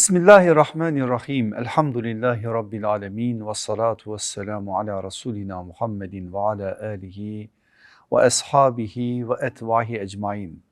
Bismillahirrahmanirrahim. Elhamdülillahi Rabbil alemin. Ve salatu ve selamu ala Resulina Muhammedin ve ala alihi ve ashabihi ve etvahi ecmain.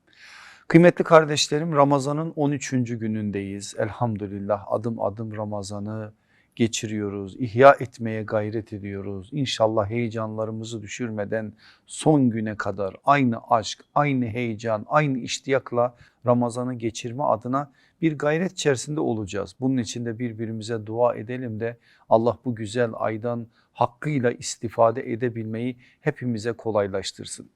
Kıymetli kardeşlerim Ramazan'ın 13. günündeyiz. Elhamdülillah adım adım Ramazan'ı geçiriyoruz. İhya etmeye gayret ediyoruz. İnşallah heyecanlarımızı düşürmeden son güne kadar aynı aşk, aynı heyecan, aynı iştiyakla Ramazan'ı geçirme adına bir gayret içerisinde olacağız. Bunun için de birbirimize dua edelim de Allah bu güzel aydan hakkıyla istifade edebilmeyi hepimize kolaylaştırsın.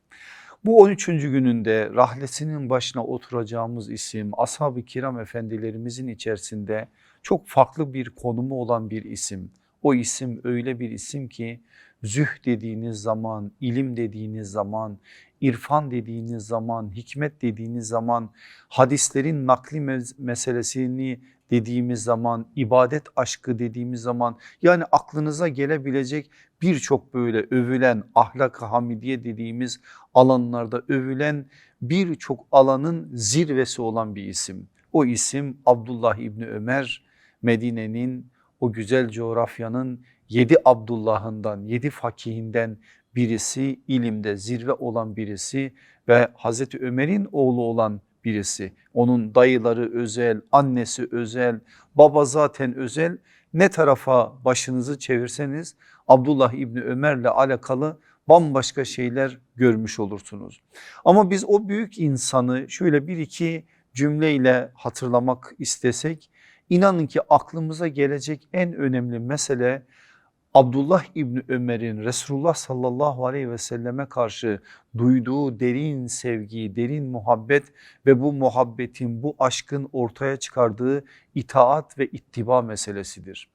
Bu 13. gününde rahlesinin başına oturacağımız isim ashab-ı kiram efendilerimizin içerisinde çok farklı bir konumu olan bir isim. O isim öyle bir isim ki züh dediğiniz zaman, ilim dediğiniz zaman, irfan dediğiniz zaman, hikmet dediğiniz zaman, hadislerin nakli meselesini dediğimiz zaman, ibadet aşkı dediğimiz zaman yani aklınıza gelebilecek birçok böyle övülen ahlak-ı hamidiye dediğimiz alanlarda övülen birçok alanın zirvesi olan bir isim. O isim Abdullah İbni Ömer Medine'nin o güzel coğrafyanın yedi Abdullah'ından yedi fakihinden birisi ilimde zirve olan birisi ve Hazreti Ömer'in oğlu olan birisi. Onun dayıları özel, annesi özel, baba zaten özel. Ne tarafa başınızı çevirseniz Abdullah İbni Ömer'le alakalı bambaşka şeyler görmüş olursunuz. Ama biz o büyük insanı şöyle bir iki cümleyle hatırlamak istesek inanın ki aklımıza gelecek en önemli mesele Abdullah İbni Ömer'in Resulullah sallallahu aleyhi ve selleme karşı duyduğu derin sevgi, derin muhabbet ve bu muhabbetin, bu aşkın ortaya çıkardığı itaat ve ittiba meselesidir.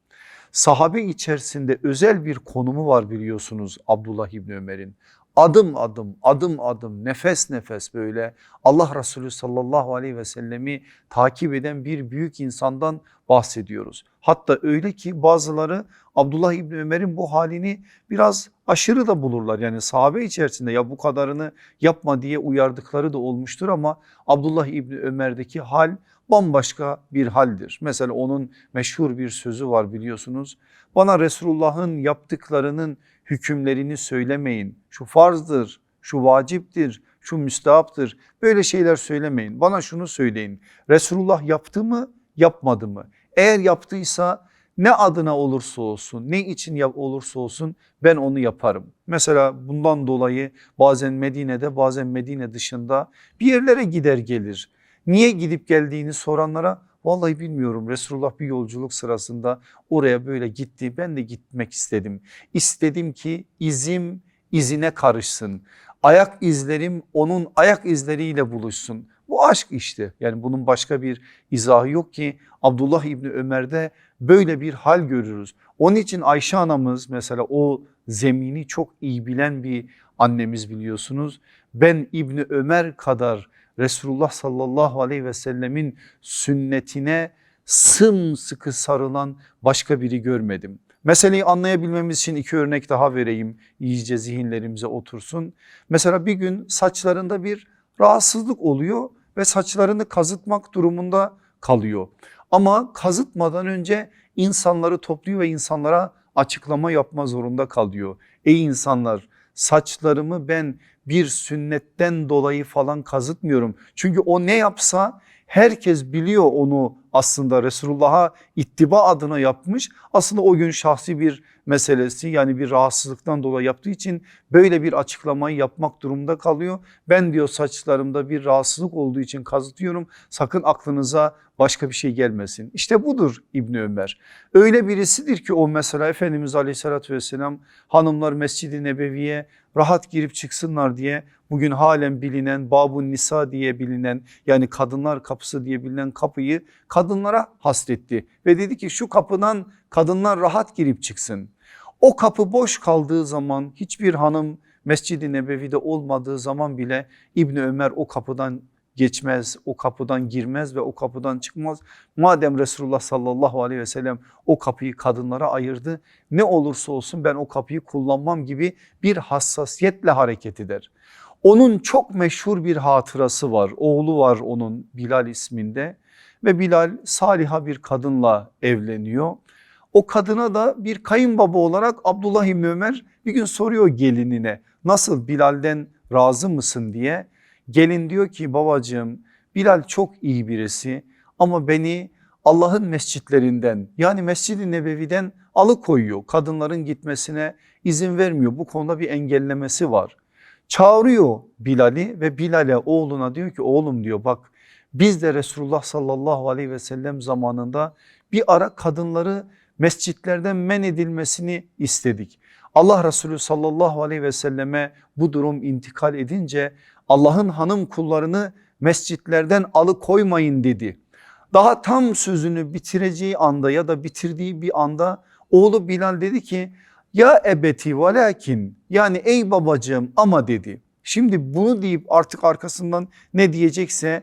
Sahabe içerisinde özel bir konumu var biliyorsunuz Abdullah İbni Ömer'in adım adım adım adım nefes nefes böyle Allah Resulü sallallahu aleyhi ve sellemi takip eden bir büyük insandan bahsediyoruz. Hatta öyle ki bazıları Abdullah İbni Ömer'in bu halini biraz aşırı da bulurlar. Yani sahabe içerisinde ya bu kadarını yapma diye uyardıkları da olmuştur ama Abdullah İbni Ömer'deki hal bambaşka bir haldir. Mesela onun meşhur bir sözü var biliyorsunuz. Bana Resulullah'ın yaptıklarının hükümlerini söylemeyin. Şu farzdır, şu vaciptir, şu müstahaptır. Böyle şeyler söylemeyin. Bana şunu söyleyin. Resulullah yaptı mı, yapmadı mı? Eğer yaptıysa ne adına olursa olsun, ne için olursa olsun ben onu yaparım. Mesela bundan dolayı bazen Medine'de bazen Medine dışında bir yerlere gider gelir. Niye gidip geldiğini soranlara Vallahi bilmiyorum Resulullah bir yolculuk sırasında oraya böyle gitti ben de gitmek istedim. İstedim ki izim izine karışsın. Ayak izlerim onun ayak izleriyle buluşsun. Bu aşk işte yani bunun başka bir izahı yok ki Abdullah İbni Ömer'de böyle bir hal görürüz. Onun için Ayşe anamız mesela o zemini çok iyi bilen bir annemiz biliyorsunuz. Ben İbni Ömer kadar Resulullah sallallahu aleyhi ve sellemin sünnetine sımsıkı sarılan başka biri görmedim. Meseleyi anlayabilmemiz için iki örnek daha vereyim iyice zihinlerimize otursun. Mesela bir gün saçlarında bir rahatsızlık oluyor ve saçlarını kazıtmak durumunda kalıyor. Ama kazıtmadan önce insanları topluyor ve insanlara açıklama yapma zorunda kalıyor. Ey insanlar saçlarımı ben bir sünnetten dolayı falan kazıtmıyorum. Çünkü o ne yapsa herkes biliyor onu aslında Resulullah'a ittiba adına yapmış. Aslında o gün şahsi bir meselesi yani bir rahatsızlıktan dolayı yaptığı için böyle bir açıklamayı yapmak durumunda kalıyor. Ben diyor saçlarımda bir rahatsızlık olduğu için kazıtıyorum sakın aklınıza başka bir şey gelmesin. İşte budur İbni Ömer. Öyle birisidir ki o mesela Efendimiz aleyhissalatü vesselam hanımlar Mescid-i Nebevi'ye rahat girip çıksınlar diye bugün halen bilinen Babun Nisa diye bilinen yani kadınlar kapısı diye bilinen kapıyı kadınlara hasretti ve dedi ki şu kapıdan kadınlar rahat girip çıksın. O kapı boş kaldığı zaman hiçbir hanım Mescid-i Nebevi'de olmadığı zaman bile İbni Ömer o kapıdan geçmez, o kapıdan girmez ve o kapıdan çıkmaz. Madem Resulullah sallallahu aleyhi ve sellem o kapıyı kadınlara ayırdı ne olursa olsun ben o kapıyı kullanmam gibi bir hassasiyetle hareket eder. Onun çok meşhur bir hatırası var oğlu var onun Bilal isminde ve Bilal saliha bir kadınla evleniyor. O kadına da bir kayınbaba olarak Abdullah İbni Ömer bir gün soruyor gelinine nasıl Bilal'den razı mısın diye. Gelin diyor ki babacığım Bilal çok iyi birisi ama beni Allah'ın mescitlerinden yani Mescid-i Nebevi'den alıkoyuyor. Kadınların gitmesine izin vermiyor. Bu konuda bir engellemesi var. Çağırıyor Bilal'i ve Bilal'e oğluna diyor ki oğlum diyor bak biz de Resulullah sallallahu aleyhi ve sellem zamanında bir ara kadınları mescitlerden men edilmesini istedik. Allah Resulü sallallahu aleyhi ve selleme bu durum intikal edince Allah'ın hanım kullarını mescitlerden alıkoymayın dedi. Daha tam sözünü bitireceği anda ya da bitirdiği bir anda oğlu Bilal dedi ki ya ebeti velakin yani ey babacığım ama dedi. Şimdi bunu deyip artık arkasından ne diyecekse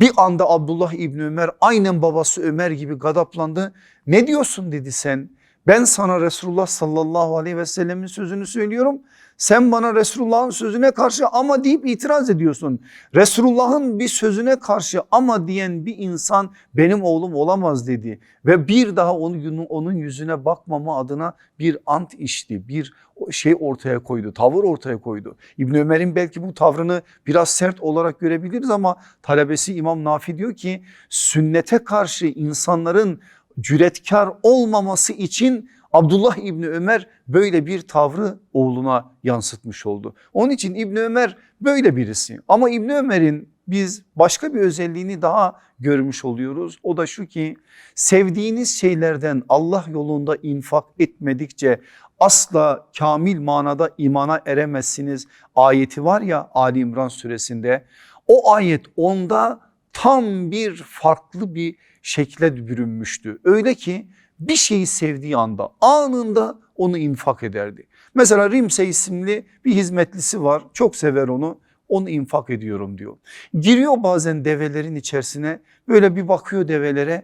bir anda Abdullah İbni Ömer aynen babası Ömer gibi gadaplandı. Ne diyorsun dedi sen ben sana Resulullah sallallahu aleyhi ve sellemin sözünü söylüyorum. Sen bana Resulullah'ın sözüne karşı ama deyip itiraz ediyorsun. Resulullah'ın bir sözüne karşı ama diyen bir insan benim oğlum olamaz dedi. Ve bir daha onun, onun yüzüne bakmama adına bir ant içti. Bir şey ortaya koydu, tavır ortaya koydu. İbn Ömer'in belki bu tavrını biraz sert olarak görebiliriz ama talebesi İmam Nafi diyor ki sünnete karşı insanların cüretkar olmaması için Abdullah İbni Ömer böyle bir tavrı oğluna yansıtmış oldu. Onun için İbni Ömer böyle birisi ama İbni Ömer'in biz başka bir özelliğini daha görmüş oluyoruz. O da şu ki sevdiğiniz şeylerden Allah yolunda infak etmedikçe asla kamil manada imana eremezsiniz ayeti var ya Ali İmran suresinde. O ayet onda tam bir farklı bir şekle bürünmüştü. Öyle ki bir şeyi sevdiği anda anında onu infak ederdi. Mesela Rimse isimli bir hizmetlisi var çok sever onu onu infak ediyorum diyor. Giriyor bazen develerin içerisine böyle bir bakıyor develere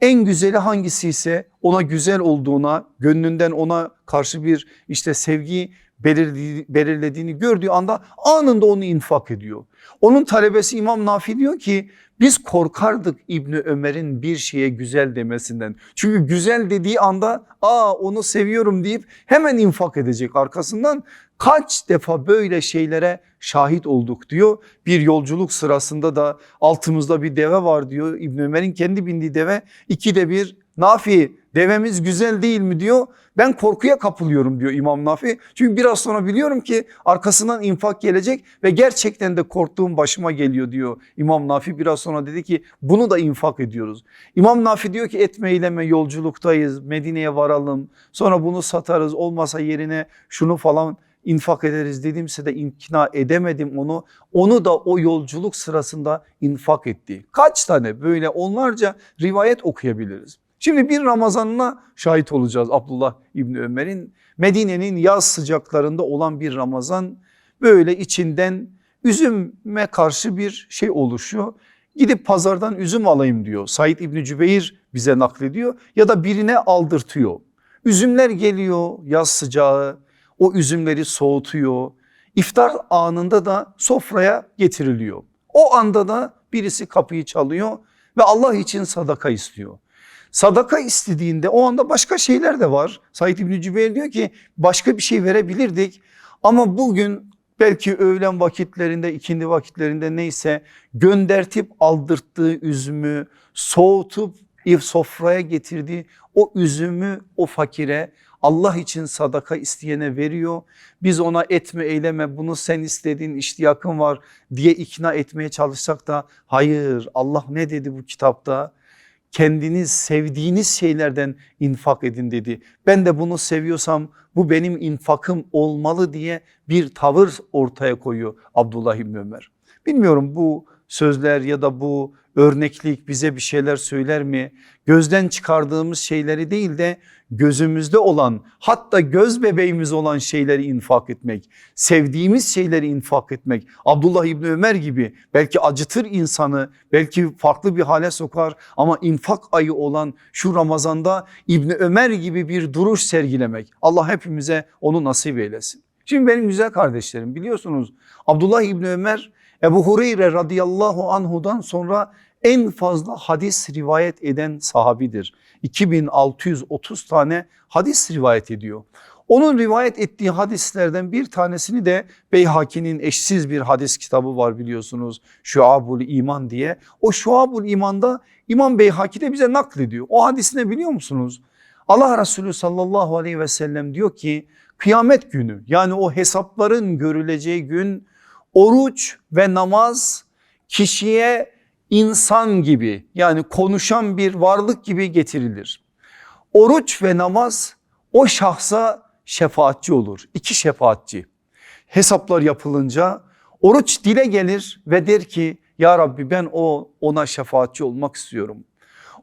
en güzeli hangisi ise ona güzel olduğuna gönlünden ona karşı bir işte sevgi belirlediğini gördüğü anda anında onu infak ediyor. Onun talebesi İmam Nafi diyor ki biz korkardık İbni Ömer'in bir şeye güzel demesinden. Çünkü güzel dediği anda aa onu seviyorum deyip hemen infak edecek arkasından. Kaç defa böyle şeylere şahit olduk diyor. Bir yolculuk sırasında da altımızda bir deve var diyor. İbn Ömer'in kendi bindiği deve ikide bir Nafi devemiz güzel değil mi diyor. Ben korkuya kapılıyorum diyor İmam Nafi. Çünkü biraz sonra biliyorum ki arkasından infak gelecek ve gerçekten de korktuğum başıma geliyor diyor İmam Nafi. Biraz sonra dedi ki bunu da infak ediyoruz. İmam Nafi diyor ki etme eyleme yolculuktayız Medine'ye varalım sonra bunu satarız olmasa yerine şunu falan infak ederiz dedimse de imkina edemedim onu. Onu da o yolculuk sırasında infak etti. Kaç tane böyle onlarca rivayet okuyabiliriz. Şimdi bir Ramazan'ına şahit olacağız Abdullah İbni Ömer'in. Medine'nin yaz sıcaklarında olan bir Ramazan böyle içinden üzüme karşı bir şey oluşuyor. Gidip pazardan üzüm alayım diyor. Said İbni Cübeyr bize naklediyor ya da birine aldırtıyor. Üzümler geliyor yaz sıcağı o üzümleri soğutuyor. İftar anında da sofraya getiriliyor. O anda da birisi kapıyı çalıyor ve Allah için sadaka istiyor. Sadaka istediğinde o anda başka şeyler de var. Said İbni Cübeyr diyor ki başka bir şey verebilirdik ama bugün belki öğlen vakitlerinde ikindi vakitlerinde neyse göndertip aldırttığı üzümü soğutup sofraya getirdiği o üzümü o fakire Allah için sadaka isteyene veriyor. Biz ona etme eyleme bunu sen istediğin iştiyakın var diye ikna etmeye çalışsak da hayır Allah ne dedi bu kitapta? Kendiniz sevdiğiniz şeylerden infak edin dedi. Ben de bunu seviyorsam bu benim infakım olmalı diye bir tavır ortaya koyuyor Abdullah İbni Ömer. Bilmiyorum bu sözler ya da bu örneklik bize bir şeyler söyler mi? Gözden çıkardığımız şeyleri değil de gözümüzde olan hatta göz bebeğimiz olan şeyleri infak etmek, sevdiğimiz şeyleri infak etmek. Abdullah İbni Ömer gibi belki acıtır insanı, belki farklı bir hale sokar ama infak ayı olan şu Ramazan'da İbni Ömer gibi bir duruş sergilemek. Allah hepimize onu nasip eylesin. Şimdi benim güzel kardeşlerim biliyorsunuz Abdullah İbni Ömer Ebu Hureyre radıyallahu anhudan sonra en fazla hadis rivayet eden sahabidir. 2630 tane hadis rivayet ediyor. Onun rivayet ettiği hadislerden bir tanesini de Beyhaki'nin eşsiz bir hadis kitabı var biliyorsunuz. Şuabul İman diye. O Şuabul İman'da İmam Beyhaki de bize naklediyor. O hadis biliyor musunuz? Allah Resulü sallallahu aleyhi ve sellem diyor ki kıyamet günü yani o hesapların görüleceği gün oruç ve namaz kişiye insan gibi yani konuşan bir varlık gibi getirilir. Oruç ve namaz o şahsa şefaatçi olur. İki şefaatçi. Hesaplar yapılınca oruç dile gelir ve der ki ya Rabbi ben o ona şefaatçi olmak istiyorum.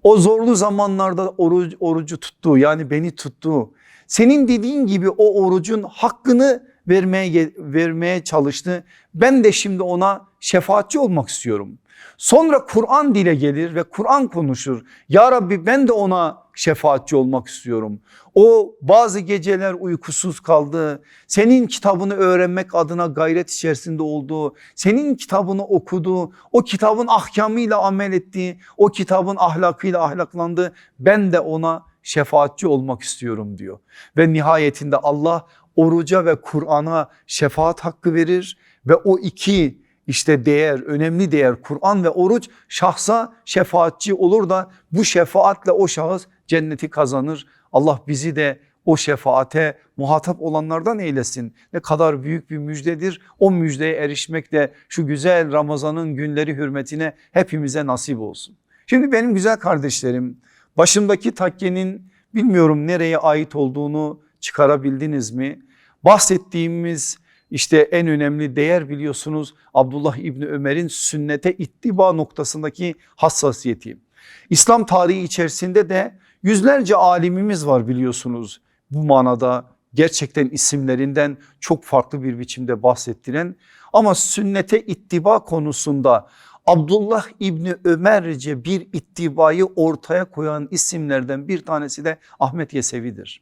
O zorlu zamanlarda oruç, orucu tuttu yani beni tuttu. Senin dediğin gibi o orucun hakkını vermeye vermeye çalıştı. Ben de şimdi ona şefaatçi olmak istiyorum. Sonra Kur'an dile gelir ve Kur'an konuşur. Ya Rabbi ben de ona şefaatçi olmak istiyorum. O bazı geceler uykusuz kaldı. Senin kitabını öğrenmek adına gayret içerisinde oldu. Senin kitabını okudu. O kitabın ahkamıyla amel etti. O kitabın ahlakıyla ahlaklandı. Ben de ona şefaatçi olmak istiyorum diyor. Ve nihayetinde Allah oruca ve Kur'an'a şefaat hakkı verir ve o iki işte değer, önemli değer Kur'an ve oruç şahsa şefaatçi olur da bu şefaatle o şahıs cenneti kazanır. Allah bizi de o şefaate muhatap olanlardan eylesin. Ne kadar büyük bir müjdedir. O müjdeye erişmek de şu güzel Ramazan'ın günleri hürmetine hepimize nasip olsun. Şimdi benim güzel kardeşlerim başımdaki takkenin bilmiyorum nereye ait olduğunu çıkarabildiniz mi? Bahsettiğimiz işte en önemli değer biliyorsunuz Abdullah İbni Ömer'in sünnete ittiba noktasındaki hassasiyeti. İslam tarihi içerisinde de yüzlerce alimimiz var biliyorsunuz bu manada gerçekten isimlerinden çok farklı bir biçimde bahsettiren ama sünnete ittiba konusunda Abdullah İbni Ömerce bir ittibayı ortaya koyan isimlerden bir tanesi de Ahmet Yesevi'dir.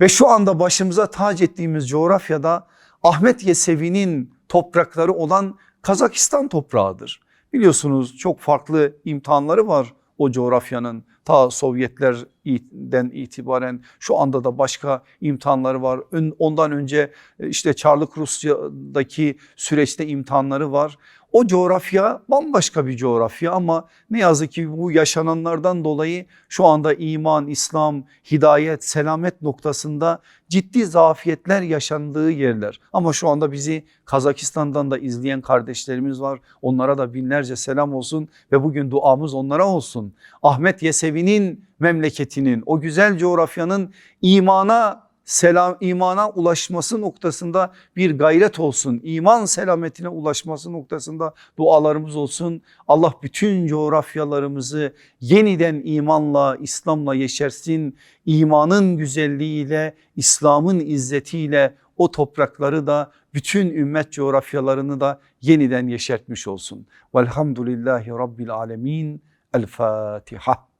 Ve şu anda başımıza tac ettiğimiz coğrafyada Ahmet Yesevi'nin toprakları olan Kazakistan toprağıdır. Biliyorsunuz çok farklı imtihanları var o coğrafyanın ta Sovyetlerden itibaren şu anda da başka imtihanları var. Ondan önce işte Çarlık Rusya'daki süreçte imtihanları var. O coğrafya bambaşka bir coğrafya ama ne yazık ki bu yaşananlardan dolayı şu anda iman, İslam, hidayet, selamet noktasında ciddi zafiyetler yaşandığı yerler. Ama şu anda bizi Kazakistan'dan da izleyen kardeşlerimiz var. Onlara da binlerce selam olsun ve bugün duamız onlara olsun. Ahmet Yesevi'nin memleketinin o güzel coğrafyanın imana selam imana ulaşması noktasında bir gayret olsun. İman selametine ulaşması noktasında dualarımız olsun. Allah bütün coğrafyalarımızı yeniden imanla, İslam'la yeşersin. İmanın güzelliğiyle, İslam'ın izzetiyle o toprakları da bütün ümmet coğrafyalarını da yeniden yeşertmiş olsun. Velhamdülillahi Rabbil Alemin. El Fatiha.